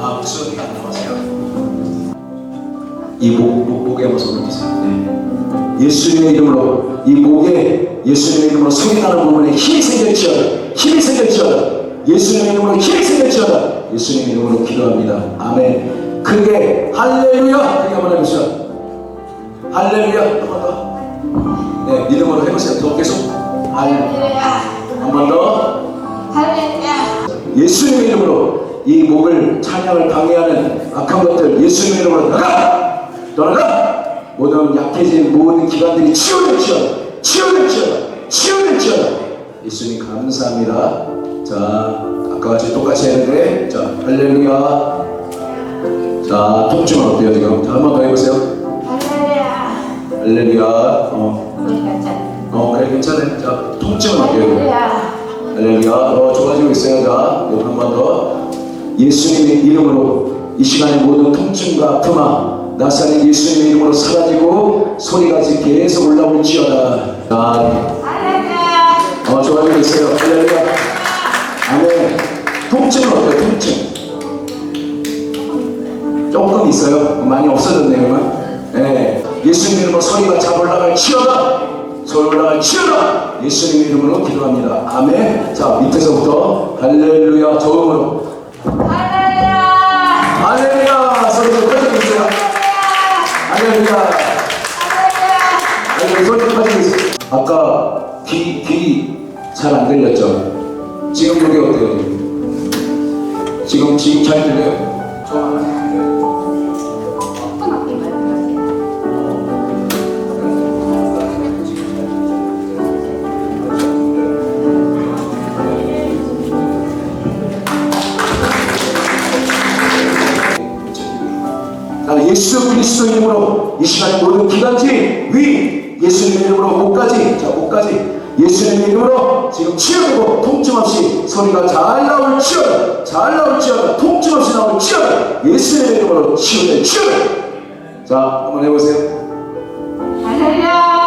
아 목소리가 안 나와서요. 이 목, 목, 목에 한번 손을 주세요. 네. 예수님의 이름으로 이 목에 예수님의 이름으로 소리 나는 부분에 힘이 생겼지어다. 힘이 생겼지어다. 예수님의 이름으로 힘이 생겼지어다. 예수님의 이름으로 기도합니다. 아멘. 크게 할렐루야. 크게 한번 해보시죠. 할렐루야. 한번 더. 네, 믿음으로 해보세요. 더 계속. 할. 한번 더. 예수님의 이름으로 이 목을 찬양을 방해하는 악한 것들 예수님의 이름으로 나가! 떠나가! 모든 약해진 모든 기관들이 치유될지어다 치유될지어다 치유될지어다 예수님 감사합니다. 자 아까 같이 똑같이 했는데 자 할렐루야. 자 통증은 어때요 지금? 자 한 번 더 해보세요. 할렐루야. 어, 어 그래 괜찮아요 자 통증은 어때요 할렐루야. 어, 좋아지고 있어요. 자, 한번 더. 예수님의 이름으로 이 시간의 모든 통증과 아픔아 나사렛 예수님의 이름으로 사라지고 소리가 지금 계속 올라올지어다. 자, 어, 좋아지고 있어요. 할렐루야. 아멘. 통증은 어때요? 통증. 조금 있어요. 많이 없어졌네요. 네. 예수님 이름으로 소리가 잘 올라갈 치어다. 소리 올라갈 치어다. 예수님 이름으로 기도합니다. 아멘. 자 밑에서부터 할렐루야 저음으로 할렐루야 소리 좀 꺼져주세요. 할렐루야. 할렐루야 소리 좀 꺼져주세요. 아까 귀, 귀 잘 안 들렸죠? 지금 여기 어때요? 지금? 지금 잘 들려요? 들려요? 예수 그리스도 이름으로 이 시간에 모든 기관지 위 예수님의 이름으로 목까지 자 목까지 예수님의 이름으로 지금 치유되고 통증 없이 소리가 잘 나올 치유다 잘 나올 치유다 통증 없이 나올 치유다 예수님의 이름으로 치유돼 치유돼 자 한번 해보세요. 할렐루야